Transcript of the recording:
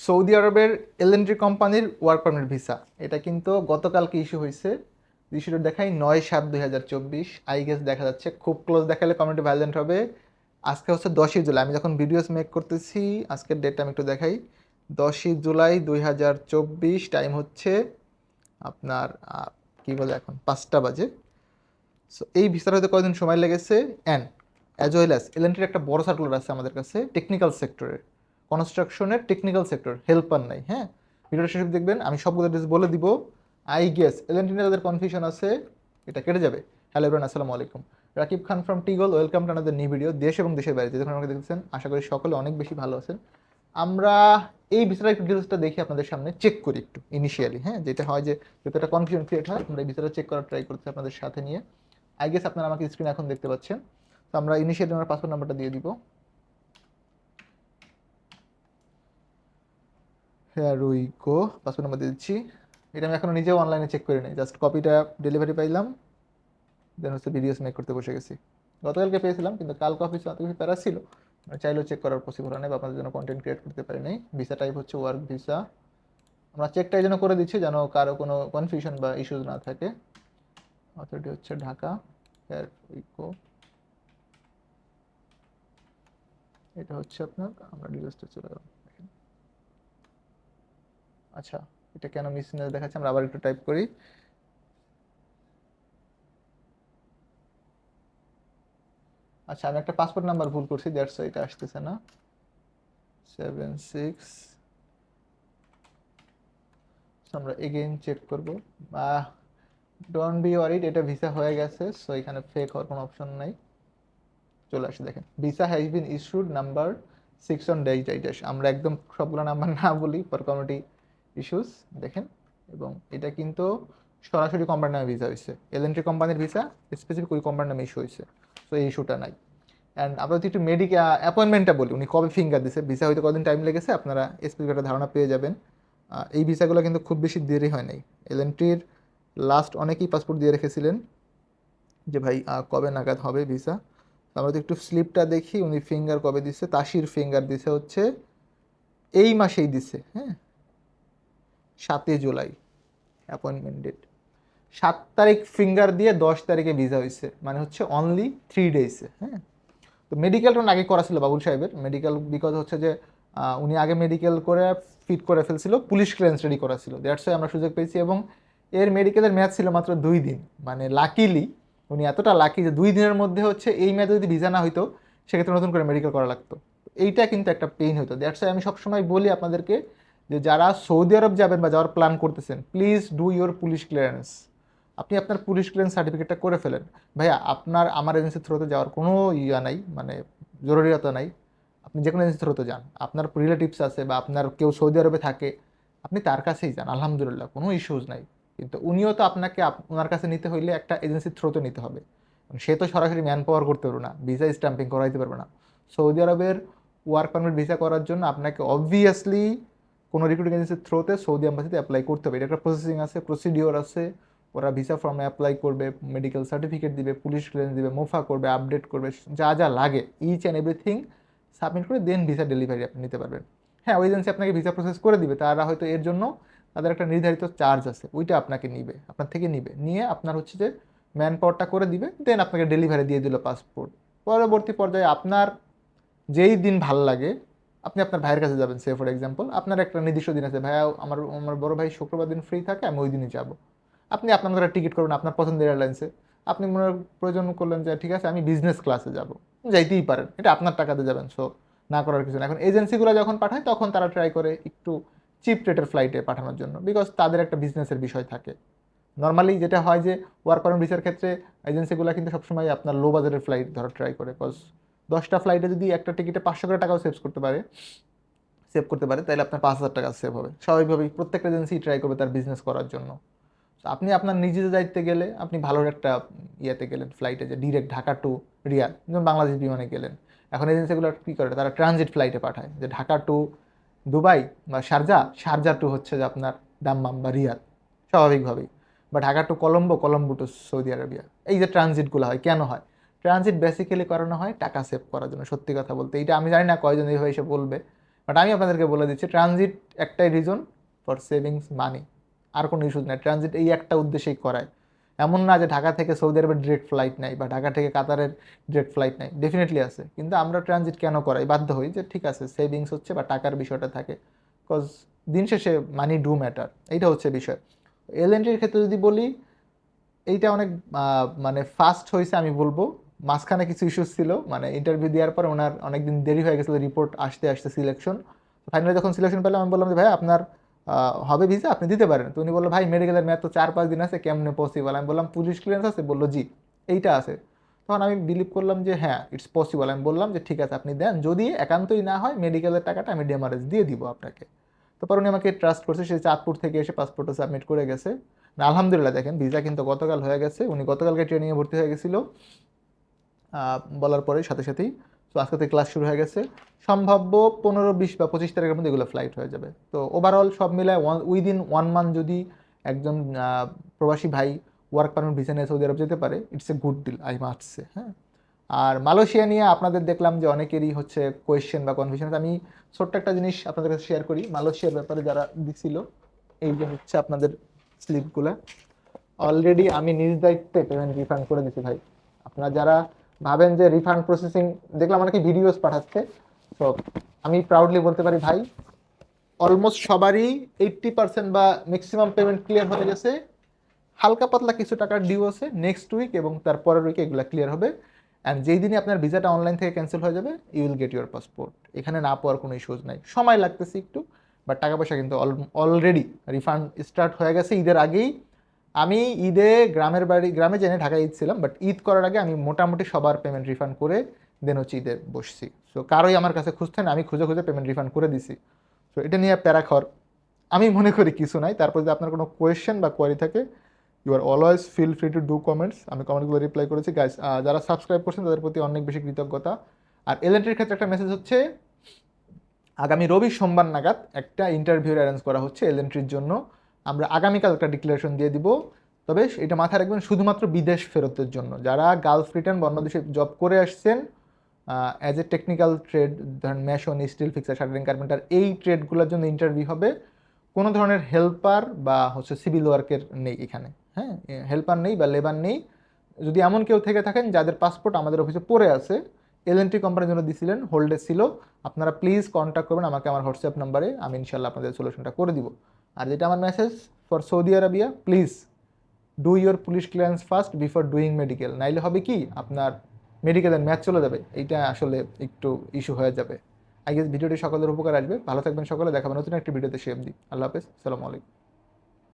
Saudi আরবের এলএনডি কোম্পানির work permit visa এটা কিন্তু গতকালকে ইস্যু হয়েছে। ইস্যুটা দেখাই নয় সাত দুই হাজার চব্বিশ। আই গেস দেখা যাচ্ছে। খুব ক্লোজ দেখালে কমেন্টে ভাইলেন্ট হবে। আজকে হচ্ছে দশই জুলাই। আমি যখন ভিডিওস মেক করতেছি, আজকের ডেটটা আমি একটু দেখাই। দশই জুলাই দুই হাজার চব্বিশ টাইম হচ্ছে আপনার কি বলে এখন? পাঁচটা বাজে। সো এই ভিসার হয়তো কয়েকদিন সময় লেগেছে? অ্যান্ড অ্যাজ ওয়েল অ্যাজ এলএনটির একটা বড় সার্কুলার আছে আমাদের কাছে টেকনিক্যাল সেক্টরের কনস্ট্রাকশনের টেকনিক্যাল সেক্টর হেল্পার নাই হ্যাঁ? ভিডিওটা শেষে দেখবেন, আমি সবগুলো ডিটেলস বলে দিব। আই গেস এলএনটি নিয়ে যাদের কনফিউশন আছে, এটা কেটে যাবে। হ্যালো এভরিওয়ান আসসালামু আলাইকুম। Rakib Khan from টিগল welcome to another new video দেশ এবং দেশের বাইরে। যখন আমাকে দেখছেন আশা করি সকলে অনেক বেশি ভালো আছেন। আমরা এই ভিসার একটু ডিটেলসটা দেখি আপনাদের সামনে চেক করি একটু ইনিশিয়ালি হ্যাঁ? যেটা হয় যে, যত একটা কনফিউশন ক্রিয়েট হয়, আমরা এই ভিসাটা চেক করার ট্রাই করতে আপনাদের সাথে নিয়ে। আই গেস আপনারা আমাকে স্ক্রিন এখন দেখতে পাচ্ছেন। তো আমরা ইনিশিয়ালি আমার পাসপোর্ট নাম্বারটা দিয়ে দিব। হ্যাঁ রুইকো পাসপোর্ট নাম্বার দিয়ে দিচ্ছি। এটা আমি এখনও নিজেও অনলাইনে চেক করে নিই। জাস্ট কপিটা ডেলিভারি পাইলাম। দেন হচ্ছে ভিডিওস মেক করতে বসে গেছি। গতকালকে পেয়েছিলাম, কিন্তু কালকে অফিসে অত কিছু প্যারা ছিল। চাইলেও চেক করার পসিবল হয় না বা আপনাদের জন্য কন্টেন্ট ক্রিয়েট করতে পারি নাই। ভিসা টাইপ হচ্ছে ওয়ার্ক ভিসা আমরা চেকটা এই জন্য করে দিচ্ছি যেন কারও কোনো কনফিউশন বা ইস্যুজ না থাকে। অথরিটি হচ্ছে ঢাকা। এয়ার ইকো এটা হচ্ছে আপনার, আমরা ডিটেলসটা চলে দেখেন। আচ্ছা এটা কেন মিস দেখাচ্ছে? আমরা আবার একটু টাইপ করি। আচ্ছা আমি একটা পাসপোর্ট নাম্বার ভুল করছি দ্যাটস এটা আসতেছে না। সেভেন সিক্স আমরা এগেইন চেক করব। ডোন্ট বি ওয়ারিড এটা ভিসা হয়ে গেছে সো এখানে ফেক হওয়ার কোনো অপশন নাই। চলে আসে, দেখেন। Visa has been issued number six on dash dash আমরা একদম সবগুলো নাম্বার না বলি ফর কমিটি ইস্যুস দেখেন, এবং এটা কিন্তু সরাসরি কোম্পানির নামে ভিসা হয়েছে। এলএনটি কোম্পানির ভিসা স্পেসিফিক ওই কোম্পানির নামে ইস্যু হয়েছে। সো এই ইস্যুটা নাই। অ্যান্ড আমরা যদি একটু মেডিকেল অ্যাপয়েন্টমেন্টটা বলি, উনি কবে ফিঙ্গার দিছে ভিসা হয়তো কদিন টাইম লেগেছে, আপনারা স্পেসিফিক একটা ধারণা পেয়ে যাবেন। এই ভিসাগুলো কিন্তু খুব বেশি দেরি হয় নাই। এলএনটির লাস্ট অনেকেই পাসপোর্ট দিয়ে রেখেছিলেন যে, ভাই কবে নাগাদ হবে ভিসা আমরা যদি একটু স্লিপটা দেখি, উনি ফিঙ্গার কবে দিচ্ছে তাসির ফিঙ্গার দিছে হচ্ছে এই মাসেই দিছে হ্যাঁ? সাতই জুলাই অ্যাপয়েন্টমেন্ট ডেট সাত তারিখ ফিঙ্গার দিয়ে দশ তারিখে ভিসা হয়েছে মানে হচ্ছে অনলি থ্রি ডেজে হ্যাঁ? তো মেডিকেলটা আগে করা ছিল বাবুল সাহেবের। মেডিকেল বিকজ হচ্ছে যে উনি আগে মেডিকেল করে ফিট করে ফেলছিল, পুলিশ ক্লিয়ারেন্স রেডি করা ছিল। দ্যাটস আমরা সুযোগ পেয়েছি এবং এর মেডিকেলের ম্যাচ ছিল মাত্র দুই দিন। মানে লাকিলি উনি এতটা লাকি যে দুই দিনের মধ্যে হচ্ছে এই ম্যাচে যদি ভিসা না হইতো, সেক্ষেত্রে নতুন করে মেডিকেল করা লাগতো। এইটা কিন্তু একটা পেইন হতো দ্যাটস আমি সবসময় বলি আপনাদেরকে যে যারা সৌদি আরব যাবেন বা যাওয়ার প্ল্যান করতেছেন please do your police clearance আপনি আপনার পুলিশ ক্লিয়ারেন্স সার্টিফিকেটটা করে ফেলেন। ভাইয়া, আপনার, আমার এজেন্সির থ্রুতে যাওয়ার কোনো ইয়া নাই মানে জরুরিয়ত নাই। আপনি যে কোনো এজেন্সির থ্রুতে যান। আপনার রিলেটিভস আছে বা আপনার কেউ সৌদি আরবে থাকে, আপনি তার কাছেই যান। আলহামদুলিল্লাহ, কোনো ইস্যুজ নাই। কিন্তু উনিও তো আপনাকে আপ- ওনার কাছে নিতে হইলে একটা এজেন্সির থ্রুতে নিতে হবে। সে তো সরাসরি ম্যান পাওয়ার করতে পারবে না ভিসা স্ট্যাম্পিং করাইতে পারবে না। সৌদি আরবের ওয়ার্ক পারমিট ভিসা করার জন্য আপনাকে অবভিয়াসলি কোনো রিক্রুটিং এজেন্সির থ্রুতে সৌদি অ্যাম্বাসিতে অ্যাপ্লাই করতে হবে। এটা একটা প্রসেসিং আছে প্রসিডিওর আছে। ওরা ভিসা ফর্মে অ্যাপ্লাই করবে মেডিকেল সার্টিফিকেট দিবে পুলিশ ক্লিয়ারেন্স দিবে, মোফা করবে আপডেট করবে, যা যা লাগে ইচ অ্যান্ড এভরিথিং সাবমিট করে দেন ভিসা ডেলিভারি আপনি নিতে পারবেন। হ্যাঁ ওই এজেন্সি আপনাকে ভিসা প্রসেস করে দিবে, তারা হয়তো এর জন্য তাদের একটা নির্ধারিত চার্জ আছে, ওইটা আপনাকে নিবে, আপনার থেকে নিবে। নিয়ে আপনার হচ্ছে যে ম্যান পাওয়ারটা করে দিবে দেন আপনাকে ডেলিভারি দিয়ে দিল পাসপোর্ট পরবর্তী পর্যায়ে আপনার যেই দিন ভালো লাগে আপনি আপনার ভাইয়ের কাছে যাবেন সে ফর এক্সাম্পল আপনার একটা নির্দিষ্ট দিন আছে, ভাইয়া, আমার আমার বড় ভাই শুক্রবার দিন ফ্রি থাকে, আমি ওই দিনই যাব। আপনি আপনার মতো টিকিট করবেন আপনার পছন্দের এয়ারলাইন্সে আপনি মনে প্রয়োজন করলেন যে, ঠিক আছে, আমি বিজনেস ক্লাসে যাব। যাইতেই পারেন, এটা আপনার টাকাতে যাবেন সো না করার কিছু না এখন এজেন্সিগুলো যখন পাঠায়, তখন তারা ট্রাই করে একটু চিপ রেটের ফ্লাইটে পাঠানোর জন্য বিকজ তাদের একটা বিজনেসের বিষয় থাকে। নর্মালি যেটা হয় যে ওয়ার্ক পারমিট ভিসার ক্ষেত্রে এজেন্সিগুলো কিন্তু সবসময় আপনার লো বাজারের ফ্লাইট ধরো ট্রাই করে বিকজ দশটা ফ্লাইটে যদি একটা টিকিটে পাঁচশো করে টাকাও সেভ করতে পারে সেভ করতে পারে, তাহলে আপনার পাঁচ হাজার টাকা সেভ হবে। স্বাভাবিকভাবেই প্রত্যেকটা এজেন্সি ট্রাই করবে তার বিজনেস করার জন্য। আপনি আপনার নিজেদের দায়িত্বে গেলে আপনি ভালো একটা ইয়েতে গেলেন ফ্লাইটে যে ডিরেক্ট ঢাকা টু রিয়াল যেমন বাংলাদেশ বিমানে গেলেন। এখন এজেন্সিগুলো কী করে? তারা ট্রানজিট ফ্লাইটে পাঠায় যে ঢাকা টু দুবাই বা শারজা শারজা টু হচ্ছে যে আপনার দাম্মাম বা রিয়াদ স্বাভাবিকভাবেই। বা Dhaka to Colombo Colombo to Saudi Arabia. এই যে ট্রানজিটগুলো হয়, কেন হয়? ট্রানজিট বেসিক্যালি করানো হয় টাকা সেভ করার জন্য, সত্যি কথা বলতে। এটা আমি জানি না কয়জন এইভাবে এসে বলবে বাট আমি আপনাদেরকে বলে দিচ্ছি ট্রানজিট একটাই রিজন ফর সেভিংস মানি আর কোনো ইস্যুজ নাই ট্রানজিট এই একটা উদ্দেশ্যেই করায়। এমন না যে ঢাকা থেকে সৌদি আরবের ডিরেক্ট ফ্লাইট নাই বা ঢাকা থেকে কাতারের ডিরেক্ট ফ্লাইট নাই ডেফিনেটলি আছে। কিন্তু আমরা ট্রানজিট কেন করাই? বাধ্য হই যে ঠিক আছে সেভিংস হচ্ছে বা টাকার বিষয়টা থাকে বিকজ দিন শেষে মানি ডু ম্যাটার এইটা হচ্ছে বিষয়। এল ক্ষেত্রে যদি বলি, এইটা অনেক মানে ফাস্ট হয়েছে আমি বলব। মাঝখানে কিছু ইস্যুস ছিল মানে ইন্টারভিউ দেওয়ার পর ওনার অনেকদিন দেরি হয়ে গেছিল রিপোর্ট আসতে আসতে সিলেকশন ফাইনালি যখন সিলেকশন পেলাম আমি বললাম যে ভাই আপনার হবে ভিসা আপনি দিতে পারেন। তো উনি বলল ভাই মেডিকেলের ম্যাথ তো চার পাঁচ দিন আছে কেমনে পসিবল আমি বললাম পুলিশ ক্লিয়ারেন্স আছে? বলল জি এইটা আছে। তখন আমি বিলিভ করলাম যে হ্যাঁ ইটস পসিবল আমি বললাম যে ঠিক আছে আপনি দেন। যদি একান্তই না হয় মেডিকেলের টাকাটা আমি ডেমারেজ দিয়ে দিব আপনাকে। তারপর উনি আমাকে ট্রাস্ট করছে সে চাঁদপুর থেকে এসে পাসপোর্টটা সাবমিট করে গেছে। না, আলহামদুলিল্লাহ দেখেন ভিসা কিন্তু গতকাল হয়ে গেছে। উনি গতকালকে ট্রেনিংয়ে ভর্তি হয়ে গেছিল। বলার পরে সাথে সাথেই। তো আজকে থেকে ক্লাস শুরু হয়ে গেছে। সম্ভাব্য পনেরো, বিশ বা পঁচিশ তারিখের মধ্যে এগুলো ফ্লাইট হয়ে যাবে। তো ওভারঅল সব মিলায় ওয়ান উইদিন ওয়ান মান্থ যদি একজন প্রবাসী ভাই ওয়ার্ক পারমিট ভিসা নিয়ে সৌদি আরব যেতে পারে it's a good deal I মাস্টসে হ্যাঁ। আর মালয়েশিয়া নিয়ে আপনাদের দেখলাম যে অনেকেরই হচ্ছে কোয়েশ্চেন বা কনফিউশন আমি ছোট্ট একটা জিনিস আপনাদের কাছে শেয়ার করি। মালয়েশিয়ার ব্যাপারে যারা দিছিল, এই যে হচ্ছে আপনাদের স্লিপগুলো অলরেডি আমি নিজ দায়িত্বে পেমেন্ট রিফান্ড করে দিছি ভাই। আপনারা যারা ভাবেন যে রিফান্ড প্রসেসিং দেখলাম অনেকে ভিডিওস পাঠাচ্ছে। তো আমি প্রাউডলি বলতে পারি, ভাই অলমোস্ট সবারই এইট্টি পার্সেন্ট বা ম্যাক্সিমাম পেমেন্ট ক্লিয়ার হয়ে গেছে। হালকা পাতলা কিছু টাকার ডিউ আছে নেক্সট উইক এবং তার পরের উইকে এগুলো ক্লিয়ার হবে। অ্যান্ড যেই দিনই আপনার ভিসাটা অনলাইন থেকে ক্যান্সেল হয়ে যাবে you will get your passport এখানে না পাওয়ার কোনো ইস্যুজ নাই। সময় লাগতেছে একটু বাট টাকা পয়সা কিন্তু অলরেডি রিফান্ড স্টার্ট হয়ে গেছে ঈদের আগেই। আমি ঈদে গ্রামের বাড়ি, গ্রামে জেনে ঢাকায় ঈদ ছিলাম বাট ঈদ করার আগে আমি মোটামুটি সবার পেমেন্ট রিফান্ড করে দেন হচ্ছে ঈদে বসছি। সো কারোই আমার কাছে খুঁজতে না, আমি খুঁজে খুঁজে পেমেন্ট রিফান্ড করে দিছি। সো এটা নিয়ে প্যারাখর আমি মনে করি কিছু নাই, তারপর যদি আপনার কোনো কোয়েশ্চেন বা কোয়ারি থাকে you are always feel free to do comments আমি কমেন্টগুলো রিপ্লাই করেছি। গাইস যারা সাবস্ক্রাইব করছেন, তাদের প্রতি অনেক বেশি কৃতজ্ঞতা। আর এলএনটির ক্ষেত্রে একটা মেসেজ হচ্ছে, আগামী রবি সোমবার নাগাদ একটা ইন্টারভিউ অ্যারেঞ্জ করা হচ্ছে এলএনটির জন্য। আমরা আগামীকাল একটা ডিক্লারেশন দিয়ে দিব। তবে এটা মাথায় রাখবেন, শুধুমাত্র বিদেশ ফেরতের জন্য। যারা গালফ রিটার্ন বা অন্য জব করে আসছেন অ্যাজ এ টেকনিক্যাল ট্রেড ধরেন mason steel fixer shuttering carpenter এই ট্রেডগুলোর জন্য ইন্টারভিউ হবে। কোনো ধরনের হেল্পার বা হচ্ছে সিভিল ওয়ার্কের নেই এখানে হ্যাঁ? হেল্পার নেই বা লেবার নেই। যদি এমন কেউ থেকে থাকেন, যাদের পাসপোর্ট আমাদের অফিসে পড়ে আছে এলএনটি কোম্পানির জন্য দিছিলেন হোল্ডে ছিল। আপনারা প্লিজ কন্ট্যাক্ট করবেন, আমাকে আমার হোয়াটসঅ্যাপ নাম্বারে আমি ইনশাল্লাহ আপনাদের সলিউশনটা করে দিব। আর যেটা আমার message for Saudi Arabia please do your police clearance first before doing medical নাইলে হবে কি, আপনার মেডিকেলের ম্যাচ চলে যাবে। এইটা আসলে একটু ইস্যু হয়ে যাবে। আই গেস ভিডিওটি সকলের উপকার আসবে। ভালো থাকবেন সকলে। দেখাবেন নতুন একটি ভিডিওতে সেম দিই আল্লাহ হাফেজ। সালামু আলাইকুম।